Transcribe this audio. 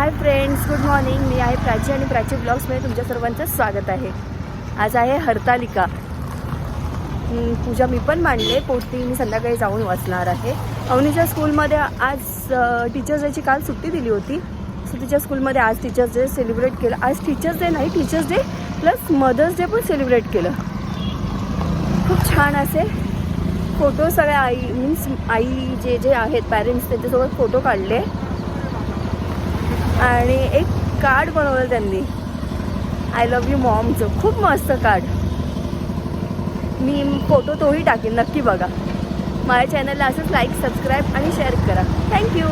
Hi friends good morning. मी आहे प्राची आणि प्राची ब्लॉग्समध्ये तुमच्या सर्वांचं स्वागत आहे. आज आहे हरतालिका. पूजा मी पण मांडले. पोटी मी संध्याकाळी जाऊन वाचणार आहे. अवनीच्या स्कूलमध्ये आज टीचर्स डेची काल सुट्टी दिली होती. सो तिच्या स्कूलमध्ये आज टीचर्स डे सेलिब्रेट केलं. आज टीचर्स डे नाही teachers day plus mothers day पण सेलिब्रेट केलं. खूप छान असे फोटो सगळ्या आई मीन्स आई जे जे आहेत पॅरेंट्स त्यांच्यासोबत फोटो काढले. आणि एक कार्ड बनवलं त्यांनी. आय लव्ह यू मॉमचं खूप मस्त कार्ड मी फोटो तोही टाकेन नक्की बघा. माझ्या चॅनलला असंच लाईक सबस्क्राईब आणि शेअर करा. Thank you